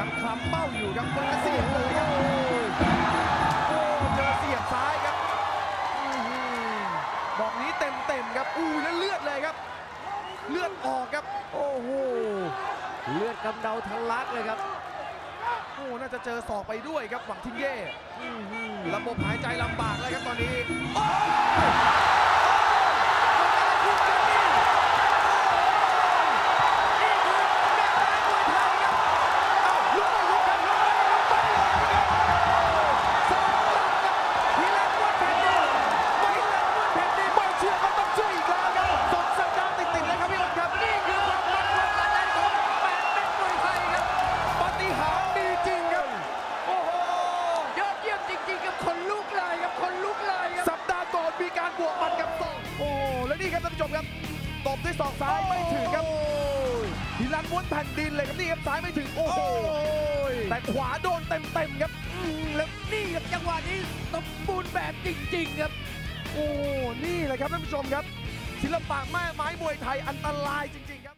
ยังคลำเป้าอยู่ครับมาเสียบเลยครับโอ้เจอเสียบซ้ายครับดอกนี้เต็มเต็มครับอู้แล้วเลือดเลยครับ เลือดออกครับ โอ้โหเลือดกำเดาทะลักเลยครับโอ้น่าจะเจอศอกไปด้วยครับหวังทิงเย่ระบบหายใจลำบากเลยครับตอนนี้ ก่อนมีการบวกหมัดกับศอกโอ้โหแล้วนี่ครับท่านผู้ชมครับตบด้วยศอกซ้ายไม่ถึงครับฮิลันม้วนแผ่นดินเลยครับนี่ครับซ้ายไม่ถึงโอ้โหแต่ขวาโดนเต็มๆครับอืมแล้วนี่ครับจังหวะนี้สมบูรณ์แบบจริง ๆ ครับ โอ้นี่แหละครับท่านผู้ชมครับศิลปะแม่ไม้มวยไทยอันตรายจริง ๆ ครับ